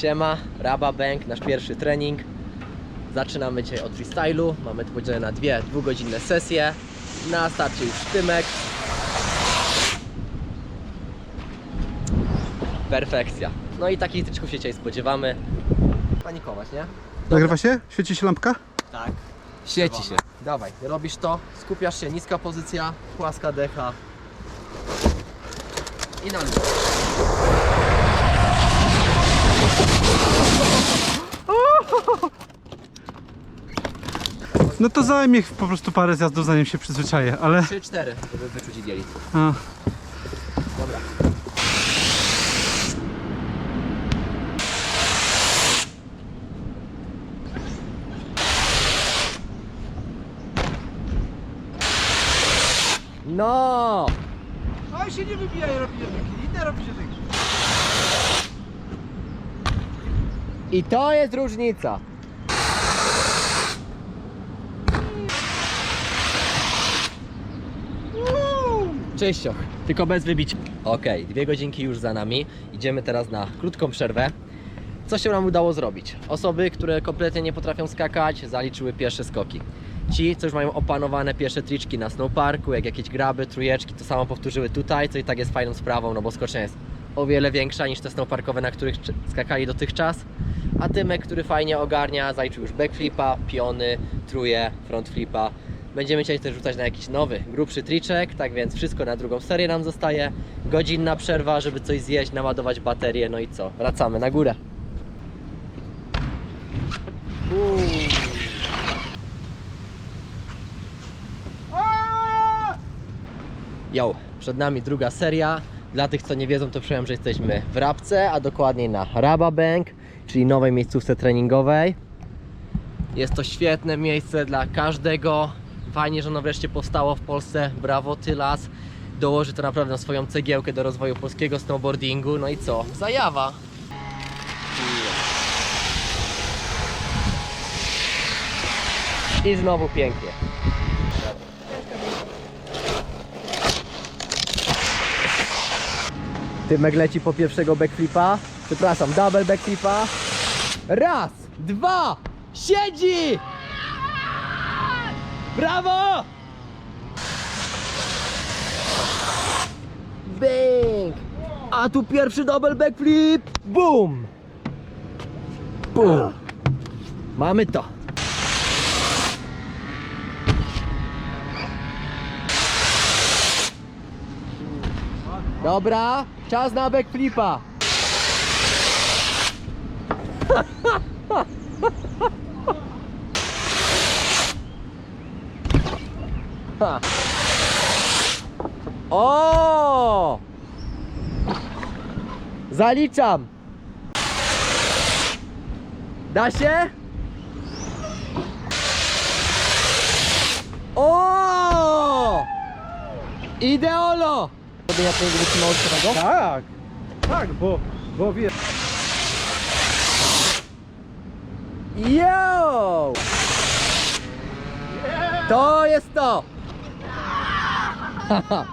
Siema, Raba Bank, nasz pierwszy trening. Zaczynamy dzisiaj od freestylu. Mamy to podzielone na dwie dwugodzinne sesje. Na starcie już sztymek. Perfekcja. No i takich tryczków się dzisiaj spodziewamy. Panikować, nie? Nagrywa się? Świeci się lampka? Tak. Świeci się. Dawaj, robisz to, skupiasz się, niska pozycja, płaska decha. I na luz. No to zajmie po prostu parę zjazdów zanim się przyzwyczaję, ale... 3-4, żeby wyczuć idielit. A, Dobra. No! Oj się nie wybijaj, robi jedynki, inne robi jedynki. I to jest różnica. Czyścioch, tylko bez wybicia. Okej, dwie godzinki już za nami. Idziemy teraz na krótką przerwę. Co się nam udało zrobić? Osoby, które kompletnie nie potrafią skakać, zaliczyły pierwsze skoki. Ci, co już mają opanowane pierwsze triczki na snowparku, jak jakieś graby, trójeczki, to samo powtórzyły tutaj, co i tak jest fajną sprawą, no bo skocznia jest o wiele większa niż te snowparkowe, na których skakali dotychczas. A Tymek, który fajnie ogarnia, zaliczył już backflipa, piony, truje, frontflipa. Będziemy chcieli też rzucać na jakiś nowy, grubszy triczek, tak więc wszystko na drugą serię nam zostaje. Godzinna przerwa, żeby coś zjeść, naładować baterię, no i co? Wracamy na górę. Yo, przed nami druga seria. Dla tych, co nie wiedzą, to powiem, że jesteśmy w Rabce, a dokładniej na Raba Bank, czyli nowej miejscówce treningowej. Jest to świetne miejsce dla każdego. Fajnie, że ono wreszcie powstało w Polsce. Brawo, Tylas. Dołoży to naprawdę na swoją cegiełkę do rozwoju polskiego snowboardingu. No i co? Zajawa. I znowu pięknie. Tymek leci po pierwszego backflipa. Przepraszam, double backflipa. Raz, dwa, siedzi! Brawo! Bing! A tu pierwszy double backflip. Boom! Boom! Mamy to. Dobra, czas na backflipa. Ha. O! Zaliczam. Da się? O! Ideolo! Robienia twojego wytrzymałościowego? Tak, tak, bo, bo wiesz. Yo! To jest to! Labi.